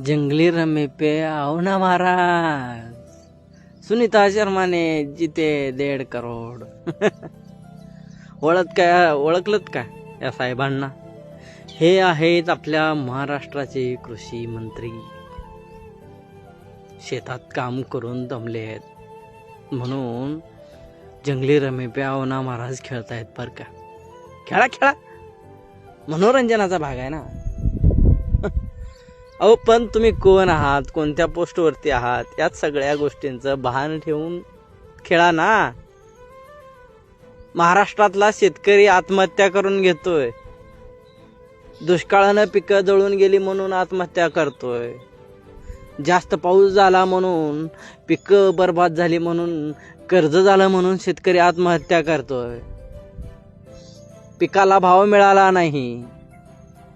जंगली रमे पे आओ ना महाराज। सुनीता शर्मा ने जिते दीड करोड। ओळख काय ओळखलत का या साहेबांना? हे आहेत आपल्या महाराष्ट्राचे कृषी मंत्री. शेतात काम करून दमले आहेत. म्हणून जंगली रमे पे आओ ना महाराज खेळतायत बर का. खेळा खेळा. मनोरंजनाचा भाग आहे ना. अहो पण तुम्ही कोण आहात? कोणत्या पोस्टवरती आहात? यात सगळ्या गोष्टींचं भान ठेवून खेळा ना. महाराष्ट्रातला शेतकरी आत्महत्या करून घेतोय. दुष्काळानं पिकं जळून गेली म्हणून आत्महत्या करतोय. जास्त पाऊस झाला म्हणून पिकं बर्बाद झाली म्हणून कर्ज झालं म्हणून शेतकरी आत्महत्या करतोय. पिकाला भाव मिळाला नाही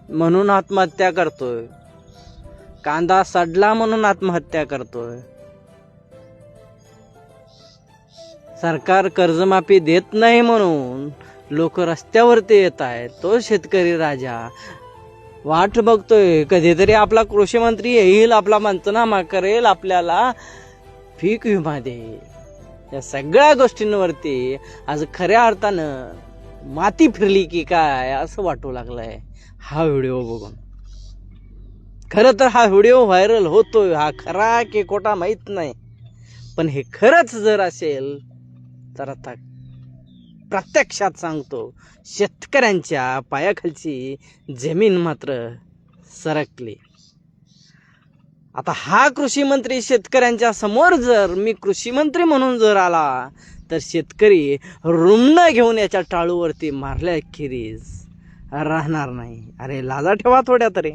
म्हणून आत्महत्या करतोय. कांदा सडला म्हणून आत्महत्या करतोय. सरकार कर्जमाफी देत नाही म्हणून लोक रस्त्यावरती येत आहेत. तो शेतकरी राजा. वाट बघतोय. कधीतरी आपला कृषी मंत्री येईल आपला पंचनामा करेल आपल्याला पीक विमा देईल. या सगळ्या गोष्टींवरती आज खऱ्या अर्थानं माती फिरली की काय असं वाटू लागलंय. हा व्हिडिओ बघून. खरं तर हा व्हिडिओ व्हायरल होतोय हा खरा की खोटा माहीत नाही. पण हे खरंच जर असेल तर आता प्रत्यक्षात सांगतो शेतकऱ्यांच्या पायाखालची जमीन मात्र सरकली. आता हा कृषी मंत्री शेतकऱ्यांच्या समोर जर मी कृषी मंत्री म्हणून जर आला तर शेतकरी रुमणं घेऊन याच्या टाळूवरती मारल्याखेरीज राहणार नाही. अरे लाजा ठेवा थोड्या तरी.